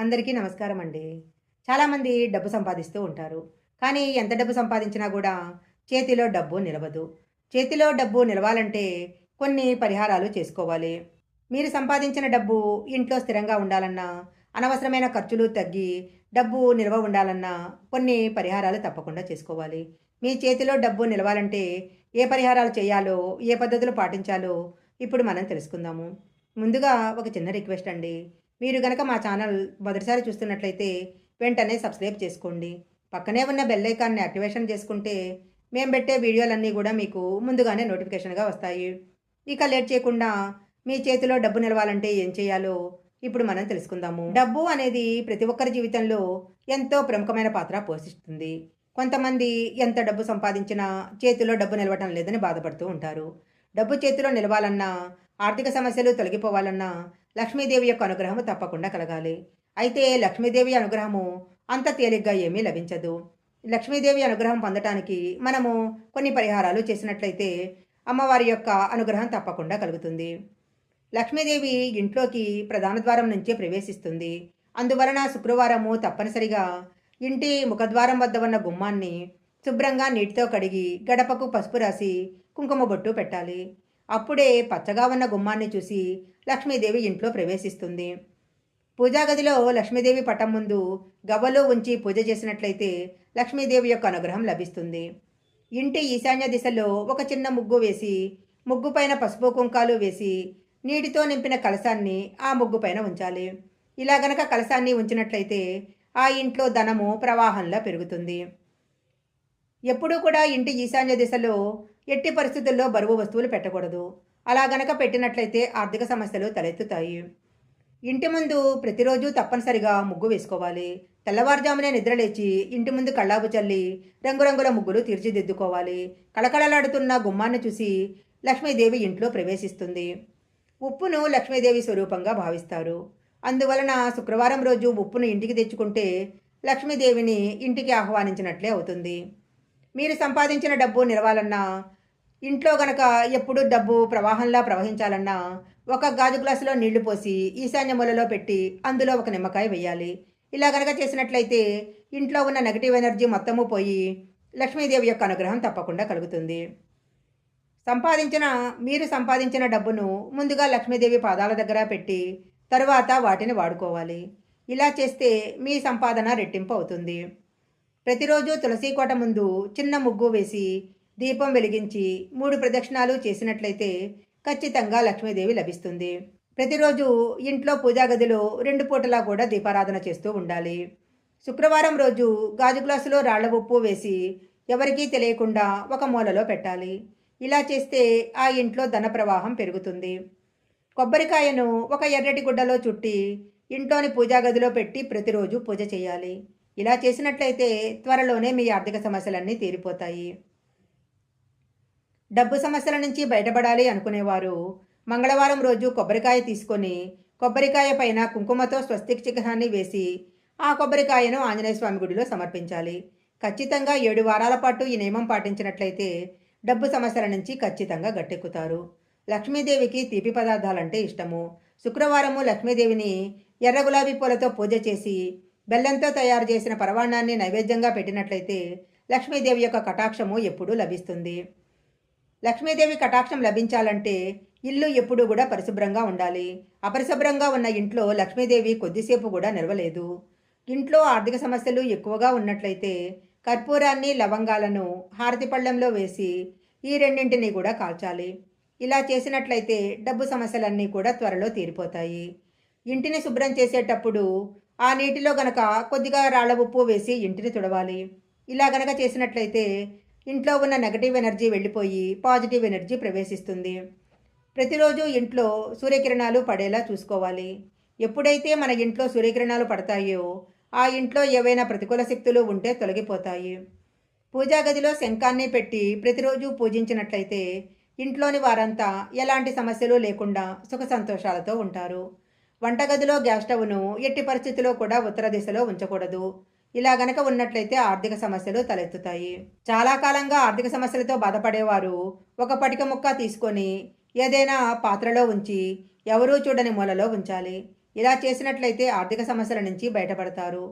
అందరికీ నమస్కారం అండి చాలామంది డబ్బు సంపాదిస్తూ ఉంటారు. కానీ ఎంత డబ్బు సంపాదించినా కూడా చేతిలో డబ్బు నిలవదు. చేతిలో డబ్బు నిలవాలంటే కొన్ని పరిహారాలు చేసుకోవాలి. మీరు సంపాదించిన డబ్బు ఇంట్లో స్థిరంగా ఉండాలన్నా అనవసరమైన ఖర్చులు తగ్గి డబ్బు నిల్వ ఉండాలన్నా కొన్ని పరిహారాలు తప్పకుండా చేసుకోవాలి. మీ చేతిలో డబ్బు నిలవాలంటే ఏ పరిహారాలు చేయాలో ఏ పద్ధతులు పాటించాలో ఇప్పుడు మనం తెలుసుకుందాము. ముందుగా ఒక చిన్న రిక్వెస్ట్ అండి. మీరు గనక మా ఛానల్ మొదటిసారి చూస్తున్నట్లయితే వెంటనే సబ్స్క్రైబ్ చేసుకోండి. పక్కనే ఉన్న బెల్ ఐకాన్ని యాక్టివేషన్ చేసుకుంటే మేము పెట్టే వీడియోలన్నీ కూడా మీకు ముందుగానే నోటిఫికేషన్గా వస్తాయి. ఇక లేట్ చేయకుండా మీ చేతిలో డబ్బు నిలవాలంటే ఏం చేయాలో ఇప్పుడు మనం తెలుసుకుందాము. డబ్బు అనేది ప్రతి ఒక్కరి జీవితంలో ఎంతో ప్రముఖమైన పాత్ర పోషిస్తుంది. కొంతమంది ఎంత డబ్బు సంపాదించినా చేతిలో డబ్బు నిలవటం లేదని బాధపడుతూ ఉంటారు. డబ్బు చేతిలో నిలవాలన్నా ఆర్థిక సమస్యలు తొలగిపోవాలన్నా లక్ష్మీదేవి యొక్క అనుగ్రహము తప్పకుండా కలగాలి. అయితే లక్ష్మీదేవి అనుగ్రహము అంత తేలిగ్గా ఏమీ లభించదు. లక్ష్మీదేవి అనుగ్రహం పొందటానికి మనము కొన్ని పరిహారాలు చేసినట్లయితే అమ్మవారి యొక్క అనుగ్రహం తప్పకుండా కలుగుతుంది. లక్ష్మీదేవి ఇంట్లోకి ప్రధాన ద్వారం నుంచే ప్రవేశిస్తుంది. అందువలన శుక్రవారము తప్పనిసరిగా ఇంటి ముఖద్వారం వద్ద ఉన్న గుమ్మాన్ని శుభ్రంగా నీటితో కడిగి గడపకు పసుపు రాసి కుంకుమ బొట్టు పెట్టాలి. అప్పుడే పచ్చగా ఉన్న గుమ్మాన్ని చూసి లక్ష్మీదేవి ఇంట్లో ప్రవేశిస్తుంది. పూజా గదిలో లక్ష్మీదేవి పటం ముందు గవ్వలో ఉంచి పూజ చేసినట్లయితే లక్ష్మీదేవి యొక్క అనుగ్రహం లభిస్తుంది. ఇంటి ఈశాన్య దిశలో ఒక చిన్న ముగ్గు వేసి ముగ్గు పైన పసుపు కుంకాలు వేసి నీటితో నింపిన కలశాన్ని ఆ ముగ్గు పైన ఉంచాలి. ఇలా గనక కలశాన్ని ఉంచినట్లయితే ఆ ఇంట్లో ధనము ప్రవాహంలా పెరుగుతుంది. ఎప్పుడూ కూడా ఇంటి ఈశాన్య దిశలో ఎట్టి పరిస్థితుల్లో బరువు వస్తువులు పెట్టకూడదు. అలా గనక పెట్టినట్లయితే ఆర్థిక సమస్యలు తలెత్తుతాయి. ఇంటి ముందు ప్రతిరోజు తప్పనిసరిగా ముగ్గు వేసుకోవాలి. తెల్లవారుజామునే నిద్రలేచి ఇంటి ముందు కళ్ళాపు చల్లి రంగురంగుల ముగ్గులు తీర్చిదిద్దుకోవాలి. కళకళలాడుతున్న గుమ్మాన్ని చూసి లక్ష్మీదేవి ఇంట్లో ప్రవేశిస్తుంది. ఉప్పును లక్ష్మీదేవి స్వరూపంగా భావిస్తారు. అందువలన శుక్రవారం రోజు ఉప్పును ఇంటికి తెచ్చుకుంటే లక్ష్మీదేవిని ఇంటికి ఆహ్వానించినట్లే అవుతుంది. మీరు సంపాదించిన డబ్బు నిలవాలన్నా ఇంట్లో గనక ఎప్పుడు డబ్బు ప్రవాహంలా ప్రవహించాలన్నా ఒక గాజు గ్లాసులో నీళ్ళు పోసి ఈశాన్య మూలలో పెట్టి అందులో ఒక నిమ్మకాయ వేయాలి. ఇలా గనక చేసినట్లయితే ఇంట్లో ఉన్న నెగటివ్ ఎనర్జీ మొత్తము పోయి లక్ష్మీదేవి యొక్క అనుగ్రహం తప్పకుండా కలుగుతుంది. సంపాదించిన మీరు సంపాదించిన డబ్బును ముందుగా లక్ష్మీదేవి పాదాల దగ్గర పెట్టి తరువాత వాటిని వాడుకోవాలి. ఇలా చేస్తే మీ సంపాదన రెట్టింపు అవుతుంది. ప్రతిరోజు తులసి కోట ముందు చిన్న ముగ్గు వేసి దీపం వెలిగించి మూడు ప్రదక్షిణాలు చేసినట్లయితే ఖచ్చితంగా లక్ష్మీదేవి లభిస్తుంది. ప్రతిరోజు ఇంట్లో పూజా గదిలో రెండు పూటలా కూడా దీపారాధన చేస్తూ ఉండాలి. శుక్రవారం రోజు గాజు గ్లాసులో రాళ్ళ ఉప్పు వేసి ఎవరికీ తెలియకుండా ఒక మూలలో పెట్టాలి. ఇలా చేస్తే ఆ ఇంట్లో ధన ప్రవాహం పెరుగుతుంది. కొబ్బరికాయను ఒక ఎర్రటి గుడ్డలో చుట్టి ఇంట్లోని పూజా గదిలో పెట్టి ప్రతిరోజు పూజ చేయాలి. ఇలా చేసినట్లయితే త్వరలోనే మీ ఆర్థిక సమస్యలన్నీ తీరిపోతాయి. డబ్బు సమస్యల నుంచి బయటపడాలి అనుకునేవారు. మంగళవారం రోజు కొబ్బరికాయ తీసుకొని కొబ్బరికాయ పైన కుంకుమతో స్వస్తిక్ చిహ్నాన్ని వేసి ఆ కొబ్బరికాయను ఆంజనేయ స్వామి గుడిలో సమర్పించాలి. ఖచ్చితంగా ఏడు వారాల పాటు ఈ నియమం పాటించినట్లయితే డబ్బు సమస్యల నుంచి ఖచ్చితంగా గట్టెక్కుతారు. లక్ష్మీదేవికి తీపి పదార్థాలంటే ఇష్టము. శుక్రవారము లక్ష్మీదేవిని ఎర్ర గులాబీ పూలతో పూజ చేసి బెల్లంతో తయారు చేసిన పరవాణాన్ని నైవేద్యంగా పెట్టినట్లయితే లక్ష్మీదేవి యొక్క కటాక్షము ఎప్పుడూ లభిస్తుంది. లక్ష్మీదేవి కటాక్షం లభించాలంటే ఇల్లు ఎప్పుడూ కూడా పరిశుభ్రంగా ఉండాలి. అపరిశుభ్రంగా ఉన్న ఇంట్లో లక్ష్మీదేవి కొద్దిసేపు కూడా నిలవలేదు. ఇంట్లో ఆర్థిక సమస్యలు ఎక్కువగా ఉన్నట్లయితే కర్పూరాన్ని లవంగాలను హారతి వేసి ఈ రెండింటిని కూడా కాల్చాలి. ఇలా చేసినట్లయితే డబ్బు సమస్యలన్నీ కూడా త్వరలో తీరిపోతాయి. ఇంటిని శుభ్రం చేసేటప్పుడు ఆ నీటిలో గనక కొద్దిగా రాళ్ళ ఉప్పు వేసి ఇంటిని తుడవాలి. ఇలా గనక చేసినట్లయితే ఇంట్లో ఉన్న నెగటివ్ ఎనర్జీ వెళ్ళిపోయి పాజిటివ్ ఎనర్జీ ప్రవేశిస్తుంది. ప్రతిరోజు ఇంట్లో సూర్యకిరణాలు పడేలా చూసుకోవాలి. ఎప్పుడైతే మన ఇంట్లో సూర్యకిరణాలు పడతాయో ఆ ఇంట్లో ఏవైనా ప్రతికూల శక్తులు ఉంటే తొలగిపోతాయి. పూజా గదిలో శంఖాన్ని పెట్టి ప్రతిరోజు పూజించినట్లయితే ఇంట్లోని వారంతా ఎలాంటి సమస్యలు లేకుండా సుఖ సంతోషాలతో ఉంటారు. వంటగదిలో గ్యాస్ స్టవ్ను ఎట్టి పరిస్థితిలో కూడా ఉత్తర దిశలో ఉంచకూడదు. ఇలా గనక ఉన్నట్లయితే ఆర్థిక సమస్యలు తలెత్తుతాయి. చాలా కాలంగా ఆర్థిక సమస్యలతో బాధపడేవారు ఒక పటిక ముక్క తీసుకొని ఏదైనా పాత్రలో ఉంచి ఎవరూ చూడని మూలలో ఉంచాలి. ఇలా చేసినట్లయితే ఆర్థిక సమస్యల నుంచి బయటపడతారు.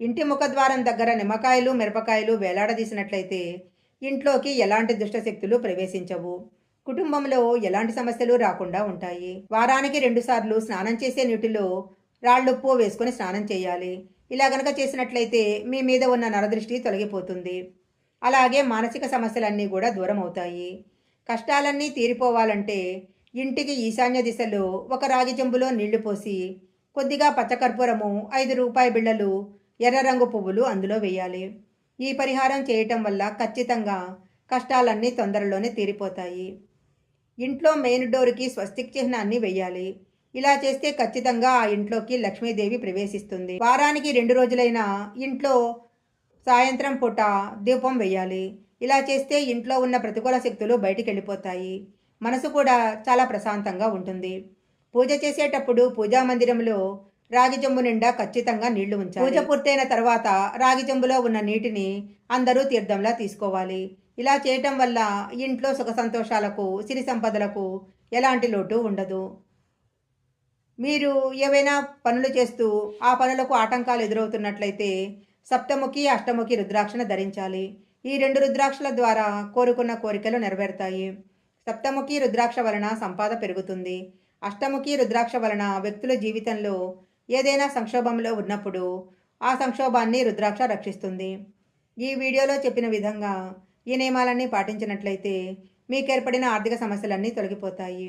ఇంటి ముఖద్వారం దగ్గర నిమ్మకాయలు మిరపకాయలు వేలాడదీసినట్లయితే ఇంట్లోకి ఎలాంటి దుష్టశక్తులు ప్రవేశించవు. కుటుంబంలో ఎలాంటి సమస్యలు రాకుండా ఉంటాయి. వారానికి రెండుసార్లు స్నానం చేసే నీటిలో రాళ్ళుప్పు వేసుకొని స్నానం చేయాలి. ఇలా గనక చేసినట్లయితే మీ మీద ఉన్న నరదృష్టి తొలగిపోతుంది. అలాగే మానసిక సమస్యలన్నీ కూడా దూరం అవుతాయి కష్టాలన్నీ తీరిపోవాలంటే ఇంటికి ఈశాన్య దిశలో ఒక రాగి చెంబులో నీళ్ళు పోసి కొద్దిగా పచ్చకర్పూరము ఐదు రూపాయి బిళ్ళలు ఎర్ర రంగు పువ్వులు అందులో వేయాలి. ఈ పరిహారం చేయటం వల్ల ఖచ్చితంగా కష్టాలన్నీ తొందరలోనే తీరిపోతాయి. ఇంట్లో మెయిన్ డోర్కి స్వస్తిక్ చిహ్నాన్ని వెయ్యాలి ఇలా చేస్తే ఖచ్చితంగా ఆ ఇంట్లోకి లక్ష్మీదేవి ప్రవేశిస్తుంది. వారానికి రెండు రోజులైనా ఇంట్లో సాయంత్రం పూట దీపం వేయాలి ఇలా చేస్తే ఇంట్లో ఉన్న ప్రతికూల శక్తులు బయటికి వెళ్ళిపోతాయి. మనసు కూడా చాలా ప్రశాంతంగా ఉంటుంది. పూజ చేసేటప్పుడు పూజా మందిరంలో రాగి చెంబు నిండా ఖచ్చితంగా నీళ్ళు ఉంచాలి. పూజ పూర్తయిన తర్వాత రాగి చెంబులో ఉన్న నీటిని అందరూ తీర్థంలా తీసుకోవాలి. ఇలా చేయటం వల్ల ఇంట్లో సుఖ సంతోషాలకు సిరి సంపదలకు ఎలాంటి లోటు ఉండదు. మీరు ఏవైనా పనులు చేస్తూ ఆ పనులకు ఆటంకాలు ఎదురవుతున్నట్లయితే సప్తముఖి అష్టముఖి రుద్రాక్షను ధరించాలి. ఈ రెండు రుద్రాక్షల ద్వారా కోరుకున్న కోరికలు నెరవేరుతాయి. సప్తముఖి రుద్రాక్ష వలన సంపాద పెరుగుతుంది. అష్టముఖి రుద్రాక్ష వలన వ్యక్తుల జీవితంలో ఏదైనా సంక్షోభంలో ఉన్నప్పుడు ఆ సంక్షోభాన్ని రుద్రాక్ష రక్షిస్తుంది. ఈ వీడియోలో చెప్పిన విధంగా ఈ నియమాలన్నీ పాటించినట్లయితే మీకు ఏర్పడిన ఆర్థిక సమస్యలన్నీ తొలగిపోతాయి.